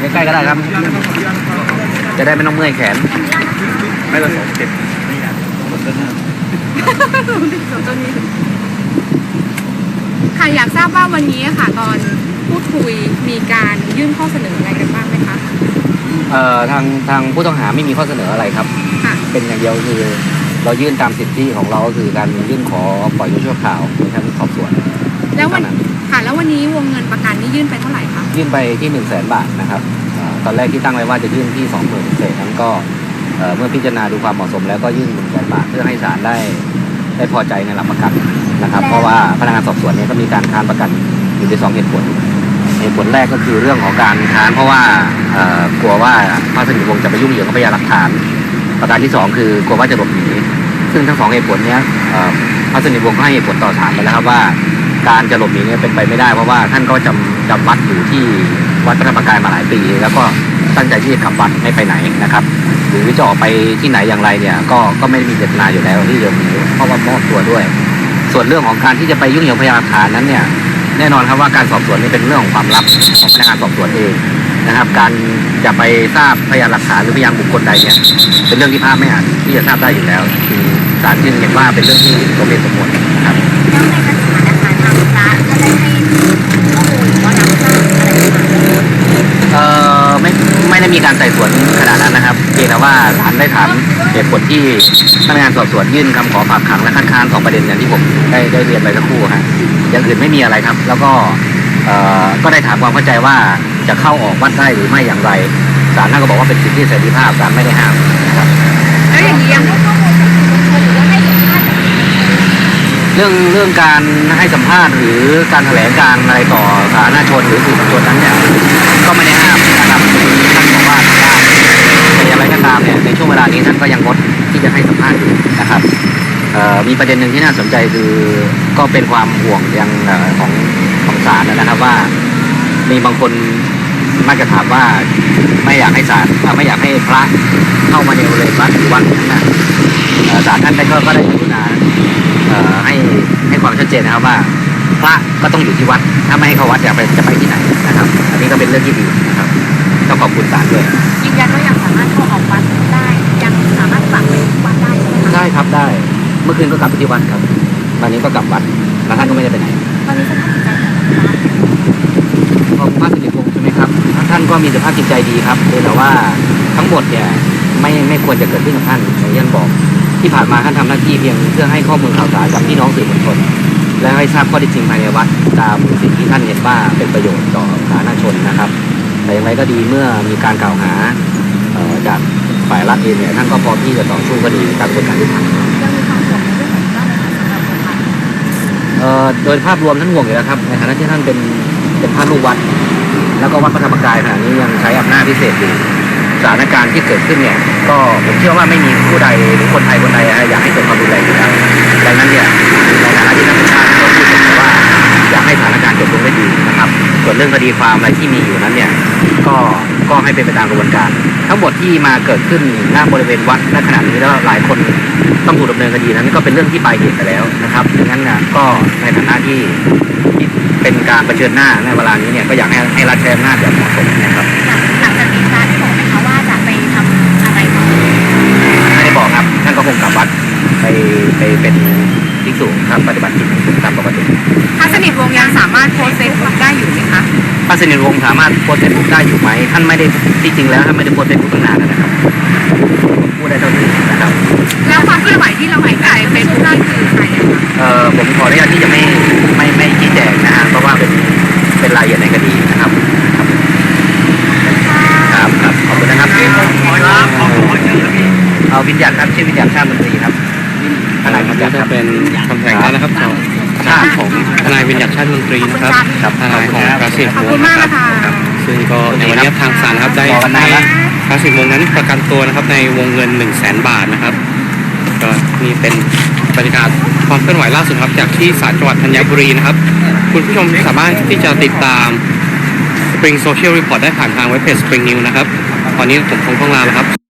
ใกล้ๆก็ได้ครับ จะได้ไม่ต้องเมื่อยแขน ไม่ต้องเจ็บค่ะอยากทราบว่าวันนี้ค่ะตอนพูดคุยมีการยื่นข้อเสนออะไรกันบ้างไหมคะเอ่อทางทางผู้ต้องหาไม่มีข้อเสนออะไรครับ ค่ะเป็นอย่างเดียวคือ เรายื่นตามสิทธิของเราก็คือการยื่นขอปล่อยตัวชั่วคราวในชั้นสอบสวนแล้ววัน เท่านั้นค่ะแล้ ววันนี้วงเงินประกันนี่ยื่นไปเท่าไหร่คะยื่นไปที่หนึ่งแสนบาทนะครับเอ่อตอนแรกที่ตั้งไว้ว่าจะยื่นที่สองหมื่นเศษนั้นก็เอ่อเมื่อพิจารณาดูความเหมาะสมแล้วก็ยื่นหนึ่งแสนบาทเพื่อให้ศาลได้ได้พอใจในหลักประกันนะครับ เพราะว่าพนักงานสอบสวนเนี่ยก็มีการค้านประกันอยู่ในสองเหตุผลเหตุผลแรกก็คือเรื่องของการค้านเพราะว่าเอ่อกลัวว่าพระสนิทวงศ์จะไปยุ่งเหยิงกับพยานหลักฐาน ประการที่สองคือกลัวว่าจะหลบหนีซึ่งทั้งสองเหตุผลเนี้ยเอ่อพระสนิทวงศ์ก็ให้เหตุผลต่อศาลไปแล้วครับว่า การจะหลบหนีเนี่ยเป็นไปไม่ได้เพราะว่าท่านก็จำจำวัดอยู่ที่วัดพระธรรมกายมาหลายปี แล้วก็ตั้งใจที่จะกลับวัดไม่ไปไหนนะครับ หรือจะออกไปที่ไหนอย่างไรเนี่ยก็ก็ไม่ได้มีเจตนาอยู่แล้วที่จะหนีเพราะว่ามอบตัวด้วย ส่วนเรื่องของการที่จะไปยุ่งเหยิงพยานหลักฐานนั้นเนี่ยแน่นอนครับว่าการสอบสวนนี่เป็นเรื่องของความลับของพนักงานสอบสวนเองนะครับ การจะไปทราบพยานหลักฐานหรือพยานบุคคลใดเนี่ยเป็นเรื่องที่ภาพไม่อาจที่จะทราบได้อยู่แล้วคือศาลจึงเห็นว่าเป็นเรื่องที่สมเหตุสมผลนะครับ แล้วในกระถานะคะทางพระก็ได้ให้ข้อมูลหรือว่ารับทราบอะไรต่างๆ เอ่อไม่ไม่ได้มี การไต่สวนขนาดนั้นนะครับเพียงแต่ว่าศาลได้ถามเหตุผลที่พนักงานสอบสวนยื่นคำขอฝากขังและคัดค้านสองประเด็นอย่างที่ผมได้ได้เรียนไปสักครู่ฮะอย่างอื่นไม่มีอะไรครับ แล้วก็เอ่อก็ได้ถามความเข้าใจว่าจะเข้าออกวัดได้หรือไม่อย่างไรศาลท่านก็บอกว่าเป็นสิทธิเสรีภาพศาลไม่ได้ห้ามนะครับแล้วอย่างนี้ยังให้ข้อมูลกับสื่อมวลชนหรือว่าให้สัมภาษณ์กับสื่อมวลชนเรื่องเรื่องการให้สัมภาษณ์หรือการแถลงการอะไรต่อสาธารณชนหรือสื่อมวลชนนั้นเนี่ยก็ไม่ได้ห้าม ก็ยังงดที่จะให้สัมภาษณ์อยู่นะครับมีประเด็นหนึ่งที่น่าสนใจคือก็เป็นความห่วงยังอของของศาลนะครับว่า มีบางคนมักจะถามว่าไม่อยากให้ศาลไม่อยากให้พระเข้ามาในบริเวณวัดหรือวัดนั้นนะศาลท่านได้ก็ก็ได้กรุณาเอ่อให้ให้ความชัดเจนนะครับว่า พระก็ต้องอยู่ที่วัด ถ้าไม่ให้เขาวัดจะไปจะไปที่ไหนนะครับ อันนี้ก็เป็นเรื่องที่ดีนะครับต้องขอบคุณศาลด้วยยืนยันว่ายังสามารถเข้าออกวัดได้ คะได้ครับได้ เมื่อคืนก็กลับไปที่วัดครับ วันนี้ก็กลับวัดแล้วท่านก็ไม่ได้ไปไหนตอนนี้สภาพจิตใจของพระเป็นยังไงของพระสิริพงศ์ใช่ไหมครับ ท่านก็มีสภาพจิตใจดีครับเพียงแต่ว่าทั้งหมดเนี่ยไม่ไม่ควรจะเกิดขึ้นกับท่านอย่างที่ท่านบอก ที่ผ่านมาท่านทำหน้าที่เพียงเพื่อให้ข้อมูลข่าวสารกับพี่น้องสื่อมวลชน และให้ทราบข้อเท็จจริงภายในวัดตามสิ่งที่ท่านเห็นว่าเป็นประโยชน์ต่อสาธารณชนนะครับ แต่อย่างไรก็ดีเมื่อมีการกล่าวหาเอ่อจาก ฝ่ายรัฐเองเนี่ยท่านก็พร้อมที่จะต่อสู้คดีตามกฎหมายที่ทำยังมีความห่วงในเรื่องของบ้านโดยภาพรวมท่านห่วงอยู่แล้วครับในฐานะที่ท่านเป็นเป็นพระลูกวัด แล้วก็วัดพระธรรมกายขณะนี้ยังใช้อำนาจพิเศษอยู่สถานการณ์ที่เกิดขึ้นเนี่ย ก็ผมเชื่อว่าไม่มีผู้ใดหรือคนไทยคนใดอยากให้เกิดความรุนแรงอยู่แล้วดังนั้นเนี่ยในฐานะที่ท่านเป็นชาติก็พูดว่าอยากให้สถานการณ์จบลงได้ดีนะครับ ส่วนเรื่องคดีความอะไรที่มีอยู่นั้นเนี่ย ก็ก็ให้เป็นไปตามกระบวนการ ทั้งหมดที่มาเกิดขึ้นหน้าบริเวณวัดณขณะนี้แล้วหลายคนต้องถูกดำเนินคดีนั้นก็เป็นเรื่องที่ปลายเหตุไปแล้วนะครับดังนั้นนะก็ในฐานะที่เป็นการเผชิญหน้าในเวลานี้เนี่ยก็อยากให้ให้รัฐใช้อำนาจอย่างเหมาะสมนะครับ สนิทวงศ์สามารถโพสต์เฟซบุ๊กได้อยู่ไหมท่านไม่ได้ที่จริงแล้วท่านไม่ได้โพสต์เฟซบุ๊กตั้งนานแล้วนะครับผมพูดได้เท่านี้นะครับ แล้วความเคลื่อนไหวที่เราเห็นในเฟซบุ๊กนั่นคือใครอะคะเอ่อผมขออนุญาตที่จะไม่ไม่ไม่ชี้แจงนะฮะเพราะว่าเป็นเป็นรายละเอียดในคดีนะครับ ครับครับขอบคุณนะครับเอาวิญญาณครับชื่อวิญญาณชาติมนตรีครับทนายวิญญาณคจะรับ เป็นคำแถลงการนะครับ ของทางของทนายวิญญัติชาติมนตรีนะครับครับทนายของพระสิทธิ์ขอบวคุงณศ์มากนะนะครับคะซึ่งก็ในวันนี้ทางศาลนะครับได้รอกันนานให้แล้วพระสิทธิ์วงศ์นั้นประกันตัวนะครับในวงเงิน1 0 0 0 0แสนบาทนะครับก็นี่เป็นบรรยากาศความเคลื่อนไหวล่าสุดครับจากที่ศาลจังหวัดธัญบุรีนะครับ คุณผู้ชมสามารถที่จะติดตาม Spring Social Report ได้ผ่านทางเว็บเพจ Spring News นะครับ ตอนนี้ผมคงต้องลาแล้วครับ